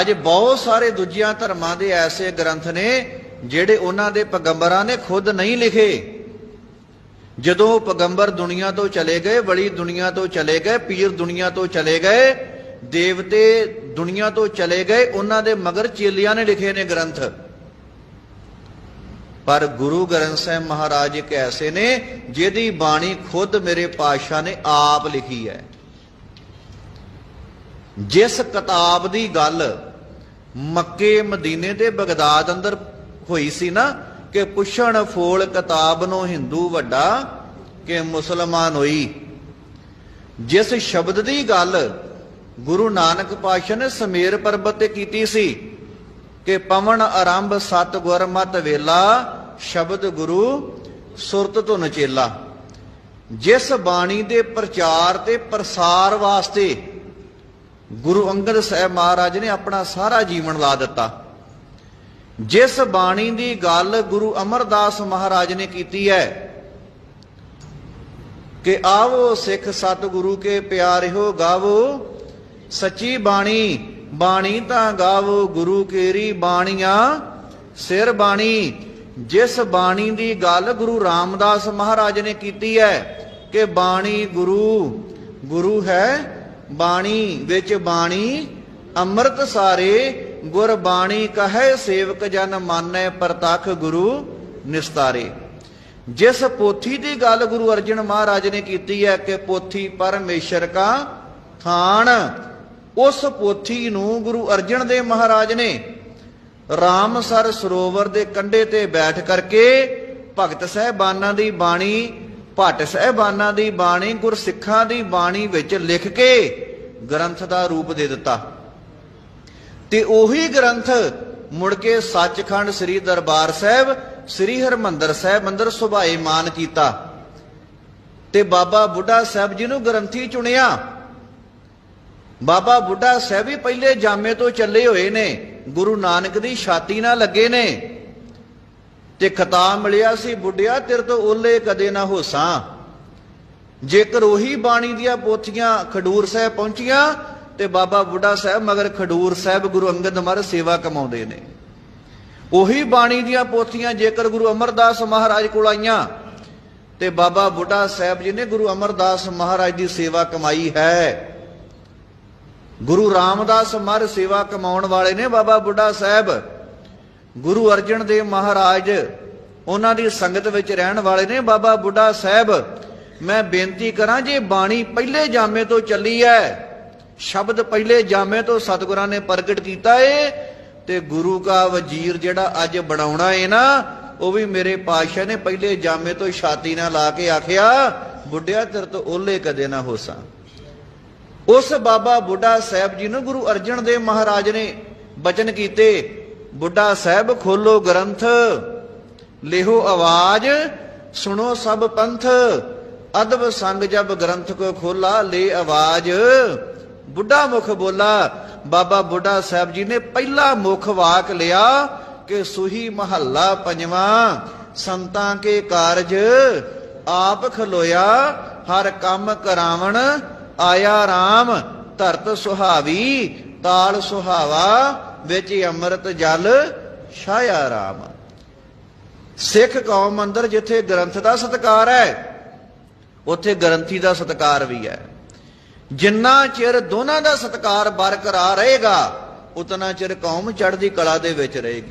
ਅੱਜ ਬਹੁਤ ਸਾਰੇ ਦੂਜਿਆਂ ਧਰਮਾਂ ਦੇ ਐਸੇ ਗ੍ਰੰਥ ਨੇ ਜਿਹੜੇ ਉਹਨਾਂ ਦੇ ਪੈਗੰਬਰਾਂ ਨੇ ਖੁਦ ਨਹੀਂ ਲਿਖੇ। ਜਦੋਂ ਉਹ ਪੈਗੰਬਰ ਦੁਨੀਆ ਤੋਂ ਚਲੇ ਗਏ ਬੜੀ ਦੁਨੀਆ ਤੋਂ ਚਲੇ ਗਏ, ਪੀਰ ਦੁਨੀਆ ਤੋਂ ਚਲੇ ਗਏ, ਦੇਵਤੇ ਦੁਨੀਆ ਤੋਂ ਚਲੇ ਗਏ, ਉਹਨਾਂ ਦੇ ਮਗਰ ਚੇਲਿਆਂ ਨੇ ਲਿਖੇ ਨੇ ਗ੍ਰੰਥ। ਪਰ ਗੁਰੂ ਗ੍ਰੰਥ ਸਾਹਿਬ ਮਹਾਰਾਜ ਇੱਕ ਐਸੇ ਨੇ ਜਿਹਦੀ ਬਾਣੀ ਖੁਦ ਮੇਰੇ ਪਾਤਸ਼ਾਹ ਨੇ ਆਪ ਲਿਖੀ ਹੈ। ਜਿਸ ਕਿਤਾਬ ਦੀ ਗੱਲ ਮੱਕੇ ਮਦੀਨੇ ਤੇ ਬਗਦਾਦ ਅੰਦਰ ਹੋਈ ਸੀ ਨਾ ਕਿ ਪੁੱਛਣ ਫੋਲ ਕਿਤਾਬ ਨੂੰ ਹਿੰਦੂ ਵੱਡਾ ਕਿ ਮੁਸਲਮਾਨ ਹੋਈ। ਜਿਸ ਸ਼ਬਦ ਦੀ ਗੱਲ ਗੁਰੂ ਨਾਨਕ ਪਾਤਸ਼ਾਹ ਨੇ ਸਮੇਰ ਪਰਬਤ ਤੇ ਕੀਤੀ ਸੀ ਕਿ ਪਵਨ ਆਰੰਭ ਸਤ ਗੁਰ ਮਤ ਵੇਲਾ, ਸ਼ਬਦ ਗੁਰੂ ਸੁਰਤ ਤੋਂ ਨਚੇਲਾ ਜਿਸ ਬਾਣੀ ਦੇ ਪ੍ਰਚਾਰ ਤੇ ਪ੍ਰਸਾਰ ਵਾਸਤੇ ਗੁਰੂ ਅੰਗਦ ਸਾਹਿਬ ਮਹਾਰਾਜ ਨੇ ਆਪਣਾ ਸਾਰਾ ਜੀਵਨ ਲਾ ਦਿੱਤਾ। ਜਿਸ ਬਾਣੀ ਦੀ ਗੱਲ ਗੁਰੂ ਅਮਰਦਾਸ ਮਹਾਰਾਜ ਨੇ ਕੀਤੀ ਹੈ ਕਿ ਆਵੋ ਸਿੱਖ ਸਤਿਗੁਰੂ ਕੇ ਪਿਆਰਿਓ ਗਾਵੋ, ਸੱਚੀ ਬਾਣੀ ਬਾਣੀ ਤਾਂ ਗਾਵੋ, ਗੁਰੂ ਕੇਰੀ ਬਾਣੀਆਂ, ਸਿਰ ਬਾਣੀ। ਜਿਸ ਬਾਣੀ ਦੀ ਗੱਲ ਗੁਰੂ ਰਾਮਦਾਸ ਮਹਾਰਾਜ ਨੇ ਕੀਤੀ ਹੈ ਕਿ ਬਾਣੀ ਗੁਰੂ ਗੁਰੂ ਹੈ ਬਾਣੀ ਵਿੱਚ ਬਾਣੀ, ਅੰਮ੍ਰਿਤ ਸਾਰੇ ਗੁਰ ਬਾਣੀ ਕਹੈ, ਸੇਵਕ ਜਨ ਮਾਨੈ ਪ੍ਰਤਖ ਗੁਰੂ ਨਿਸਤਾਰੇ। ਜਿਸ ਪੋਥੀ ਦੀ ਗੱਲ ਗੁਰੂ ਅਰਜਨ ਮਹਾਰਾਜ ਨੇ ਕੀਤੀ ਹੈ ਕਿ ਪੋਥੀ ਪਰਮੇਸ਼ਰ ਕਾ ਥਾਨ, ਉਸ ਪੋਥੀ ਨੂੰ ਗੁਰੂ ਅਰਜਨ ਦੇਵ ਮਹਾਰਾਜ ਨੇ ਰਾਮਸਰ ਸਰੋਵਰ ਦੇ ਕੰਢੇ ਤੇ ਬੈਠ ਕਰਕੇ ਭਗਤ ਸਹਿਬਾਨਾਂ ਦੀ ਬਾਣੀ ਭੱਟ ਸਹਿਬਾਨਾਂ ਦੀ ਬਾਣੀ, ਗੁਰਸਿੱਖਾਂ ਦੀ ਬਾਣੀ ਵਿੱਚ ਲਿਖ ਕੇ ਗ੍ਰੰਥ ਦਾ ਰੂਪ ਦੇ ਦਿੱਤਾ। ਤੇ ਉਹੀ ਗ੍ਰੰਥ ਮੁੜ ਕੇ ਸੱਚਖੰਡ ਸ੍ਰੀ ਦਰਬਾਰ ਸਾਹਿਬ, ਸ੍ਰੀ ਹਰਮੰਦਰ ਸਾਹਿਬ ਅੰਦਰ ਸੁਭਾਏ ਮਾਨ ਕੀਤਾ। ਤੇ ਬਾਬਾ ਬੁੱਢਾ ਸਾਹਿਬ ਜੀ ਨੂੰ ਗ੍ਰੰਥੀ ਚੁਣਿਆ। ਬਾਬਾ ਬੁੱਢਾ ਸਾਹਿਬ ਵੀ ਪਹਿਲੇ ਜਾਮੇ ਤੋਂ ਚੱਲੇ ਹੋਏ ਨੇ, ਗੁਰੂ ਨਾਨਕ ਦੀ ਛਾਤੀ ਨਾਲ ਲੱਗੇ ਨੇ। ਤੇ ਖਿਤਾਬ ਮਿਲਿਆ ਸੀ ਬੁੱਢਿਆ, ਤੇਰੇ ਤੋਂ ਓਲੇ ਕਦੇ ਨਾ ਹੋਸਾਂ। ਜੇਕਰ ਉਹੀ ਬਾਣੀ ਦੀਆਂ ਪੋਥੀਆਂ ਖਡੂਰ ਸਾਹਿਬ ਪਹੁੰਚੀਆਂ, ਤੇ ਬਾਬਾ ਬੁੱਢਾ ਸਾਹਿਬ ਮਗਰ ਖਡੂਰ ਸਾਹਿਬ ਗੁਰੂ ਅੰਗਦ ਮਹਾਰਾਜ ਸੇਵਾ ਕਮਾਉਂਦੇ ਨੇ। ਉਹੀ ਬਾਣੀ ਦੀਆਂ ਪੋਥੀਆਂ ਜੇਕਰ ਗੁਰੂ ਅਮਰਦਾਸ ਮਹਾਰਾਜ ਕੋਲ ਆਈਆਂ, ਤੇ ਬਾਬਾ ਬੁੱਢਾ ਸਾਹਿਬ ਜੀ ਨੇ ਗੁਰੂ ਅਮਰਦਾਸ ਮਹਾਰਾਜ ਦੀ ਸੇਵਾ ਕਮਾਈ ਹੈ। ਗੁਰੂ ਰਾਮਦਾਸ ਮਹਾਰਾਜ ਸੇਵਾ ਕਮਾਉਣ ਵਾਲੇ ਨੇ ਬਾਬਾ ਬੁੱਢਾ ਸਾਹਿਬ। ਗੁਰੂ ਅਰਜਨ ਦੇਵ ਮਹਾਰਾਜ ਉਹਨਾਂ ਦੀ ਸੰਗਤ ਵਿੱਚ ਰਹਿਣ ਵਾਲੇ ਨੇ, ਬਾਬਾ ਬੁੱਢਾ ਸਾਹਿਬ। ਮੈਂ ਬੇਨਤੀ ਕਰਾਂ, ਜੇ ਬਾਣੀ ਪਹਿਲੇ ਜਾਮੇ ਤੋਂ ਚੱਲੀ ਹੈ ਸ਼ਬਦ ਪਹਿਲੇ ਜਾਮੇ ਤੋਂ ਸਤਿਗੁਰਾਂ ਨੇ ਪ੍ਰਗਟ ਕੀਤਾ ਏ, ਤੇ ਗੁਰੂ ਕਾ ਵਜ਼ੀਰ ਜਿਹੜਾ ਅੱਜ ਬਣਾਉਣਾ ਏ ਨਾ, ਉਹ ਵੀ ਮੇਰੇ ਪਾਤਸ਼ਾਹ ਨੇ ਪਹਿਲੇ ਜਾਮੇ ਤੋਂ ਛਾਤੀ ਨਾਲ ਲਾ ਕੇ ਆਖਿਆ, ਬੁੱਢਿਆ ਤੇਰੇ ਤੋਂ ਓਲੇ ਕਦੇ ਨਾ ਹੋਸਾਂ ਉਸ ਬਾਬਾ ਬੁੱਢਾ ਸਾਹਿਬ ਜੀ ਨੂੰ ਗੁਰੂ ਅਰਜਨ ਦੇਵ ਮਹਾਰਾਜ ਨੇ ਬਚਨ ਕੀਤੇ ਬੁੱਢਾ ਸਾਹਿਬ ਖੋਲੋ ਗ੍ਰੰਥ, ਲਿਹੋ ਆਵਾਜ਼, ਸੁਣੋ ਸਭ ਪੰਥ, ਅਦਬ ਸੰਗ ਜਬ ਗ੍ਰੰਥ ਕੋ ਖੋਲਾ, ਲੈ ਆਵਾਜ਼। ਬੁੱਢਾ ਮੁਖ ਬੋਲਾ, ਬਾਬਾ ਬੁੱਢਾ ਸਾਹਿਬ ਜੀ ਨੇ ਪਹਿਲਾ ਮੁਖ ਵਾਕ ਲਿਆ ਕਿ ਸੁਹੀ ਮਹੱਲਾ ਪੰਜਵਾਂ, ਸੰਤਾਂ ਕੇ ਕਾਰਜ, ਆਪ ਖਲੋਇਆ, ਹਰ ਕੰਮ ਕਰਾਵਣ, ਆਇਆ RAM ਧਰਤ ਸੁਹਾਵੀ, ਤਾਲ ਸੁਹਾਵਾ ਵਿੱਚ ਹੀ ਅੰਮ੍ਰਿਤ ਜਲ, ਛਾਇਆ ਰਾਮ। ਸਿੱਖ ਕੌਮ ਅੰਦਰ ਜਿੱਥੇ ਗ੍ਰੰਥ ਦਾ ਸਤਕਾਰ ਹੈ, ਉੱਥੇ ਗ੍ਰੰਥੀ ਦਾ ਸਤਕਾਰ ਵੀ ਹੈ। ਜਿੰਨਾ ਚਿਰ ਦੋਨਾਂ ਦਾ ਸਤਕਾਰ ਬਰਕਰਾਰ ਰਹੇਗਾ, ਉਤਨਾ ਚਿਰ ਕੌਮ ਚੜ੍ਹਦੀ ਕਲਾ ਦੇ ਵਿੱਚ ਰਹੇਗੀ।